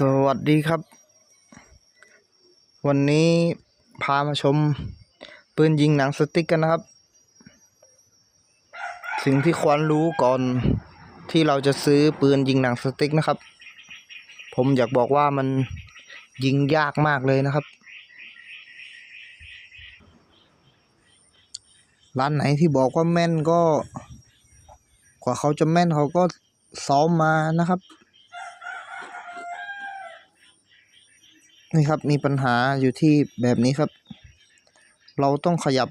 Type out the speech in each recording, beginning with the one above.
สวัสดีครับ วันนี้พามาชมปืนยิงหนังสติ๊กกันนะครับ สิ่งที่ควรรู้ก่อนที่เราจะซื้อปืนยิงหนังสติ๊กนะครับ ผมอยากบอกว่ามันยิงยากมากเลยนะครับ ร้านไหนที่บอกว่าแม่นก็ กว่าเขาจะแม่นเขาก็ซ้อมมานะครับ นี่ครับมีปัญหาอยู่ที่แบบนี้ครับ เราต้องขยับ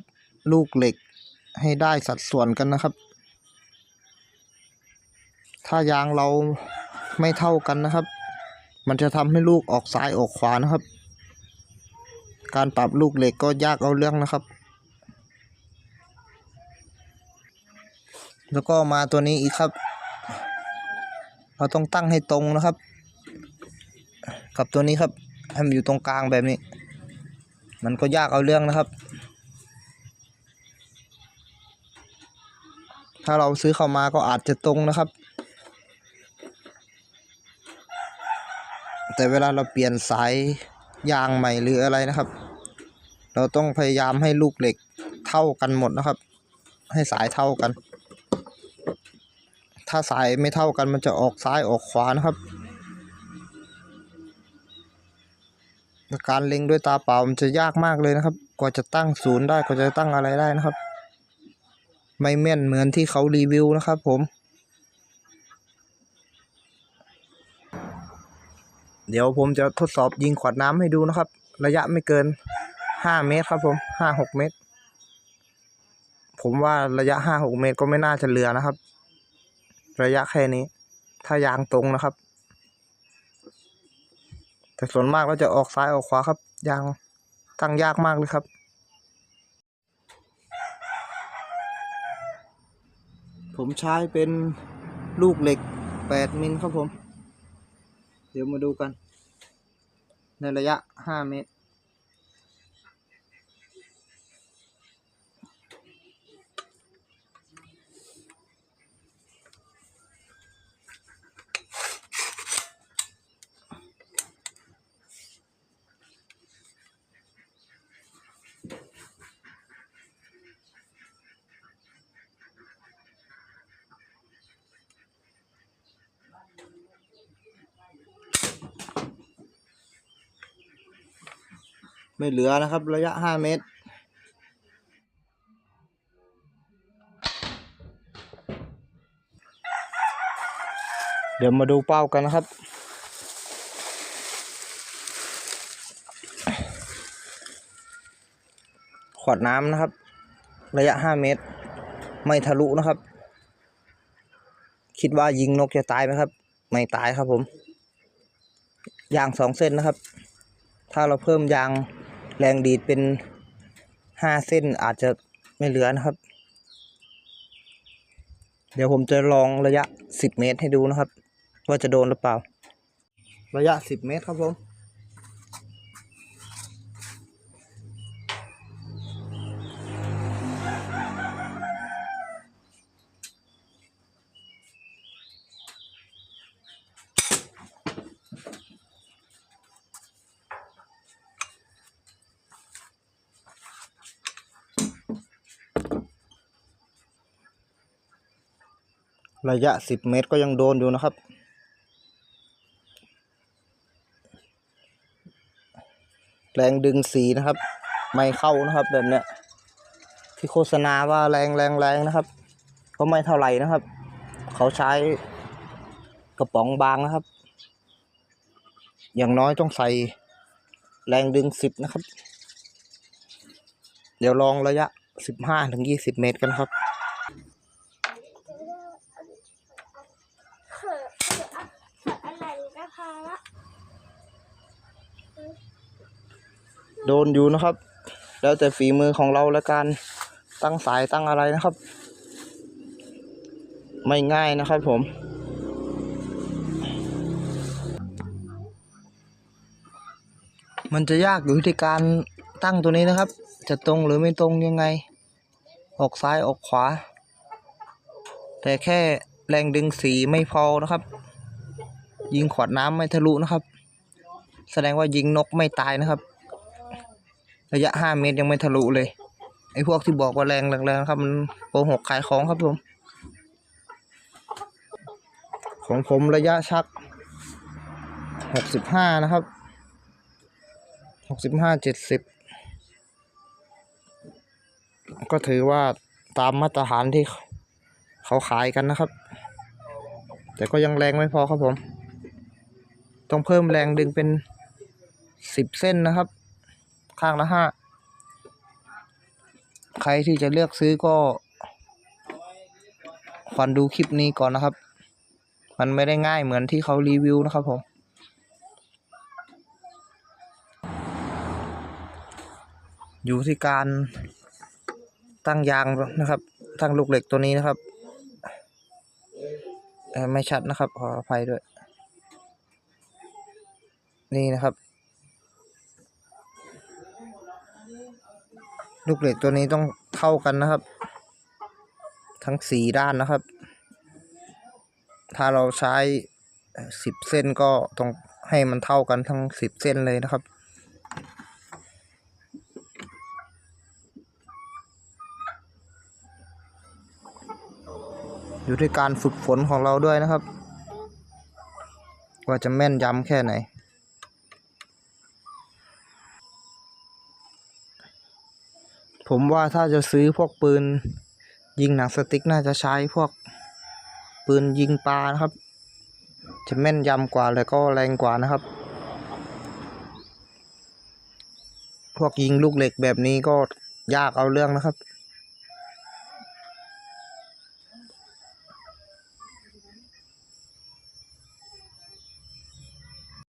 ลูกเหล็กให้ได้สัดส่วนกันนะครับ ถ้ายางเราไม่เท่ากันนะครับ มันจะทำให้ลูกออกซ้ายออกขวานะครับ การปรับลูกเหล็กก็ยากเอาเรื่องนะครับ แล้วก็มาตัวนี้อีกครับ เราต้องตั้งให้ตรงนะครับ กับตัวนี้ครับ ให้มันอยู่ตรงกลางแบบนี้ มันก็ยากเอาเรื่องนะครับ ถ้าเราซื้อเข้ามาก็อาจจะตรงนะครับ แต่เวลาเราเปลี่ยนสายยางใหม่หรืออะไรนะครับ เราต้องพยายามให้ลูกเหล็กเท่ากันหมดนะครับ ให้สายเท่ากัน ถ้าสายไม่เท่ากันมันจะออกซ้ายออกขวานะครับ การเล็งด้วยตาเปล่ามันจะยากมากเลยนะครับ กว่าจะตั้งศูนย์ได้กว่าจะตั้งอะไรได้นะครับ ไม่แม่นเหมือนที่เขารีวิวนะครับ ผม เดี๋ยวผมจะทดสอบยิงขวดน้ำให้ดูนะครับ ระยะไม่เกินห้าเมตรครับ ผมห้าหกเมตร ผมว่าระยะห้าหกเมตรก็ไม่น่าจะเหลือนะครับ ระยะแค่นี้ ถ้ายางตรงนะครับ แต่ส่วนมากเราจะออกซ้ายออกขวาครับ ยางตั้งยากมากเลยครับ ผมใช้เป็นลูกเหล็ก 8 มิลครับผม เดี๋ยวมาดูกัน ในระยะ 5 เมตร ไม่เหลือนะครับ ระยะ 5 เมตร เดี๋ยวมาดูเป้ากันนะครับ ขวดน้ำนะครับ ระยะ 5 เมตร ไม่ทะลุนะครับ คิดว่ายิงนกจะตายไหมครับ ไม่ตายครับผม ยางสองเส้นนะครับ ถ้าเราเพิ่มยางแรงดีดเป็นห้าเส้นอาจจะไม่เหลือนะครับ เดี๋ยวผมจะลองระยะสิบเมตรให้ดูนะครับ ว่าจะโดนหรือเปล่า ระยะสิบเมตรครับผม ระยะสิบเมตรก็ยังโดนอยู่นะครับ แรงดึงสีนะครับ ไม่เข้านะครับแบบเนี้ยที่โฆษณาว่าแรงแรงแรงนะครับ ก็ไม่เท่าไหร่นะครับ เขาใช้กระป๋องบางนะครับ อย่างน้อยต้องใส่แรงดึงสิบนะครับ เดี๋ยวลองระยะสิบห้าถึงยี่สิบเมตรกันครับ เขินเขินอะเขินอะไรนะคะละ โดนอยู่นะครับ แล้วแต่ฝีมือของเราและการตั้งสายตั้งอะไรนะครับ ไม่ง่ายนะครับผมมันจะยากอยู่ที่การตั้งตัวนี้นะครับ จะตรงหรือไม่ตรงยังไง ออกซ้ายออกขวา แต่แค่แรงดึงสีไม่พอนะครับ ยิงขวดน้ำไม่ทะลุนะครับ แสดงว่ายิงนกไม่ตายนะครับ ระยะห้าเมตรยังไม่ทะลุเลย ไอ้พวกที่บอกว่าแรงแรงๆครับ มันโกหกขายของครับผม ของผมระยะชักหกสิบห้านะครับหกสิบห้าเจ็ดสิบก็ถือว่าตามมาตรฐานที่เขาขายกันนะครับ แต่ก็ยังแรงไม่พอครับผม ต้องเพิ่มแรงดึงเป็นสิบเส้นนะครับ ข้างละห้าใครที่จะเลือกซื้อก็ฟันดูคลิปนี้ก่อนนะครับ มันไม่ได้ง่ายเหมือนที่เขารีวิวนะครับผมอยู่ที่การตั้งยางนะครับ ตั้งลูกเหล็กตัวนี้นะครับ ไม่ชัดนะครับ ขออภัยด้วย นี่นะครับ ลูกเหล็กตัวนี้ต้องเท่ากันนะครับ ทั้งสี่ด้านนะครับ ถ้าเราใช้สิบเส้นก็ต้องให้มันเท่ากันทั้งสิบเส้นเลยนะครับอยู่ที่การฝึกฝนของเราด้วยนะครับ ว่าจะแม่นยำแค่ไหน ผมว่าถ้าจะซื้อพวกปืน ยิงหนังสติ๊กน่าจะใช้พวกปืนยิงปลานะครับ จะแม่นยำกว่าแล้วก็แรงกว่านะครับ พวกยิงลูกเหล็กแบบนี้ก็ยากเอาเรื่องนะครับ